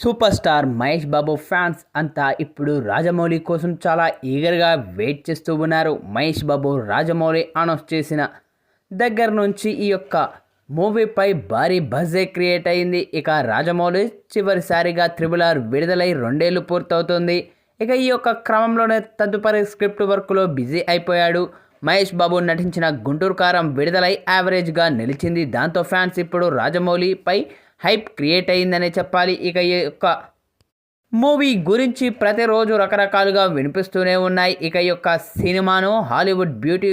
Super star Mahesh Babu fans అంతా ఇప్పుడు రాజమౌళి కోసం చాలా ఈగర్గా వెయిట్ చేస్తూ ఉన్నారు. మహేష్ బాబు రాజమౌళి అనౌన్స్ చేసిన దగ్గర నుంచి ఈ యొక్క మూవీపై భారీ బజ్జే క్రియేట్ అయింది. ఇక రాజమౌళి చివరిసారిగా త్రిబుల్ ఆర్ విడుదలై రెండేళ్ళు పూర్తవుతుంది. ఇక ఈ యొక్క క్రమంలోనే తదుపరి స్క్రిప్ట్ వర్క్లో బిజీ అయిపోయాడు. మహేష్ బాబు నటించిన గుంటూరు కారం విడుదలై యావరేజ్గా నిలిచింది. దాంతో ఫ్యాన్స్ ఇప్పుడు రాజమౌళిపై హైప్ క్రియేట్ అయిందనే చెప్పాలి. ఇక ఈ యొక్క మూవీ గురించి ప్రతిరోజు రకరకాలుగా వినిపిస్తూనే ఉన్నాయి. ఇక ఈ యొక్క సినిమాను హాలీవుడ్ బ్యూటీ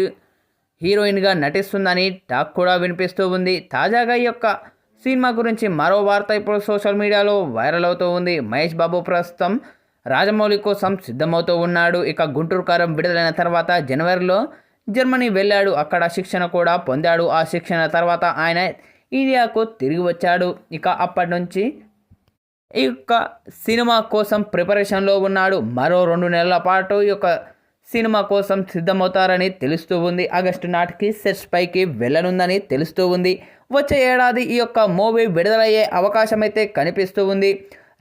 హీరోయిన్గా నటిస్తుందని టాక్ కూడా వినిపిస్తూ ఉంది. తాజాగా ఈ యొక్క సినిమా గురించి మరో వార్త ఇప్పుడు సోషల్ మీడియాలో వైరల్ అవుతూ ఉంది. మహేష్ బాబు ప్రస్తుతం రాజమౌళి కోసం సిద్ధమవుతూ ఉన్నాడు. ఇక గుంటూరు కారం విడుదలైన తర్వాత జనవరిలో జర్మనీ వెళ్ళాడు. అక్కడ శిక్షణ కూడా పొందాడు. ఆ శిక్షణ తర్వాత ఆయన ఇండియాకు తిరిగి వచ్చాడు. ఇక అప్పటి నుంచి ఈ యొక్క సినిమా కోసం ప్రిపరేషన్లో ఉన్నాడు. మరో రెండు నెలల పాటు ఈ యొక్క సినిమా కోసం సిద్ధమవుతారని తెలుస్తూ ఉంది. ఆగస్టు నాటికి సెట్స్ పైకి వెళ్ళనుందని తెలుస్తూ ఉంది. వచ్చే ఏడాది ఈ యొక్క మూవీ విడుదలయ్యే అవకాశం అయితే కనిపిస్తూ ఉంది.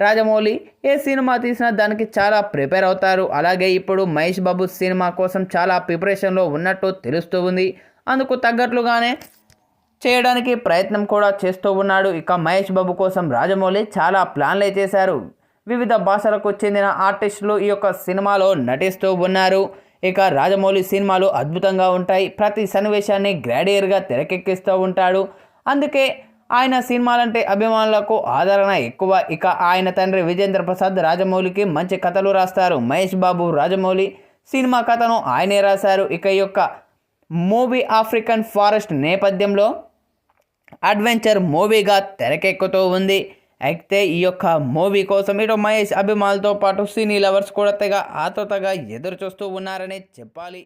రాజమౌళి ఏ సినిమా తీసినా దానికి చాలా ప్రిపేర్ అవుతారు. అలాగే ఇప్పుడు మహేష్ బాబు సినిమా కోసం చాలా ప్రిపరేషన్లో ఉన్నట్టు తెలుస్తూ ఉంది. అందుకు తగ్గట్లుగానే చేయడానికి ప్రయత్నం కూడా చేస్తూ ఉన్నాడు. ఇక మహేష్ బాబు కోసం రాజమౌళి చాలా ప్లాన్లే చేశారు. వివిధ భాషలకు చెందిన ఆర్టిస్టులు ఈ యొక్క సినిమాలో నటిస్తూ ఉన్నారు. ఇక రాజమౌళి సినిమాలు అద్భుతంగా ఉంటాయి. ప్రతి సన్నివేశాన్ని గ్రాడియర్గా తెరకెక్కిస్తూ ఉంటాడు. అందుకే ఆయన సినిమాలంటే అభిమానులకు ఆదరణ ఎక్కువ. ఇక ఆయన తండ్రి విజేంద్ర ప్రసాద్ రాజమౌళికి మంచి కథలు రాస్తారు. మహేష్ బాబు రాజమౌళి సినిమా కథను ఆయనే రాశారు. ఇక యొక్క మూవీ ఆఫ్రికన్ ఫారెస్ట్ నేపథ్యంలో అడ్వెంచర్ మూవీగా తెరకెక్కుతూ ఉంది. అయితే ఈ యొక్క మూవీ కోసం ఇటు మహేష్ అభిమానులతో పాటు సినీ లవర్స్ కూడా తెగ ఆతృతగా ఎదురు చూస్తూ ఉన్నారని చెప్పాలి.